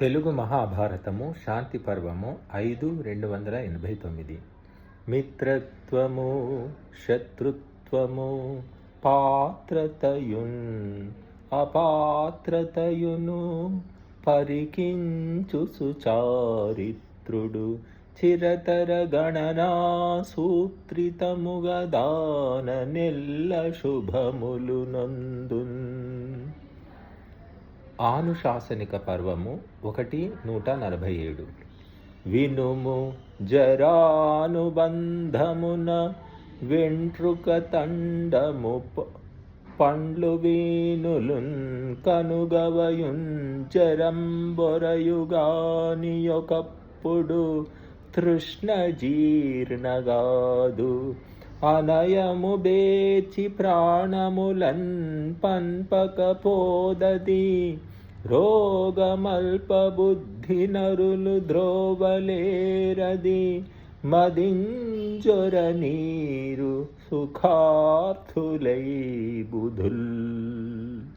తెలుగు మహాభారతము శాంతి పర్వము ఐదు రెండు వందల ఎనభై తొమ్మిది. మిత్రత్వము శత్రుత్వము పాత్రతయున్ అపాత్రతయును పరికించు సుచారిత్రుడు. చిరతర గణనా సూత్రితముగదాన నెల్ల శుభములు నందున్ ఆనుశాసనిక పర్వము ఒకటి నూట నలభై ఏడు. వినుము జరానుబంధమున వెంట్రుక తండము ప- పండ్లు వీనులున్ కనుగవయున్ జరంబొరయుగాని ఒకప్పుడు తృష్ణ జీర్ణగాదు. అనయము బేచి ప్రాణములన్ పంపకపోదది రోగమల్పబుద్ధి నరులు ద్రోవలేరది మదింజొర నీరు సుఖార్థులై బుధుల్.